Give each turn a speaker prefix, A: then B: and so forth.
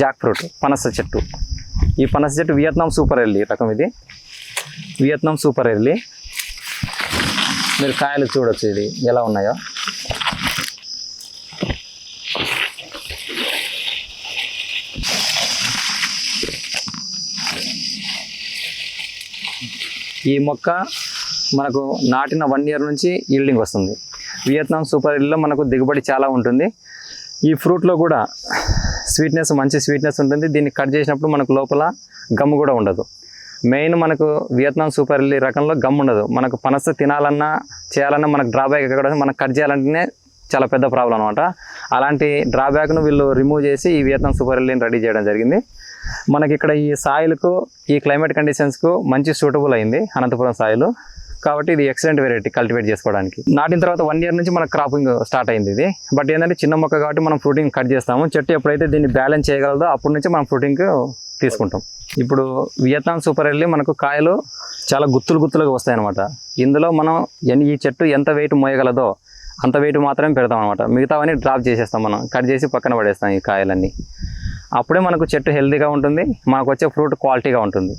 A: Jack fruit పనస చెట్టు. ఈ పనస చెట్టు వియత్నాం సూపర్ ఎర్లీ రకం ఇది. Vietnam super early. మీరు కాయలు చూడొచ్చు ఇది ఎలా ఉన్నాయో. ఈ మొక్క మనకు నాటిన వన్ ఇయర్ నుంచి ఈల్డింగ్ వస్తుంది. వియత్నాం సూపర్ ఇల్లో మనకు దిగుబడి చాలా ఉంటుంది. ఈ ఫ్రూట్లో కూడా స్వీట్నెస్ మంచి స్వీట్నెస్ ఉంటుంది. దీన్ని కట్ చేసినప్పుడు మనకు లోపల గమ్ కూడా ఉండదు. మెయిన్ మనకు వియత్నాం సూపర్ ఇల్లి రకంలో గమ్ ఉండదు. మనకు పనస తినాలన్నా చేయాలన్నా మనకు డ్రాబ్యాక్ ఎక్కడ మనకు కట్ చేయాలంటేనే చాలా పెద్ద ప్రాబ్లం అనమాట అలాంటి డ్రాబ్యాక్ను వీళ్ళు రిమూవ్ చేసి ఈ వియత్నాం సూపర్ ఇల్లీని రెడీ చేయడం జరిగింది. మనకి ఇక్కడ ఈ సాయిల్కు ఈ క్లైమేట్ కండిషన్స్కు మంచి సూటబుల్ అయింది అనంతపురం సాయిలు. కాబట్టి ఇది ఎక్సలెంట్ వెరైటీ కల్టివేట్ చేసుకోవడానికి. నాటిన తర్వాత వన్ ఇయర్ నుంచి మన క్రాపింగ్ స్టార్ట్ అయింది ఇది. బట్ ఏంటంటే చిన్న మొక్క కాబట్టి మనం ఫ్రూటింగ్ కట్ చేస్తాము. చెట్టు ఎప్పుడైతే దీన్ని బ్యాలెన్స్ చేయగలదో అప్పటి నుంచి మనం ఫ్రూటింగ్ తీసుకుంటాం. ఇప్పుడు వియత్నాం సూపర్ వెళ్ళి మనకు కాయలు చాలా గుత్తులు గుత్తులుగా వస్తాయి అనమాట ఇందులో మనం ఈ చెట్టు ఎంత వెయిట్ మోయగలదో అంత వెయిట్ మాత్రమే పెడతాం అనమాట మిగతావన్నీ డ్రాప్ చేసేస్తాం మనం. కట్ చేసి పక్కన పడేస్తాం ఈ కాయలన్నీ. అప్పుడే మనకు చెట్టు హెల్తీగా ఉంటుంది. మనకు వచ్చే ఫ్రూట్ క్వాలిటీగా ఉంటుంది.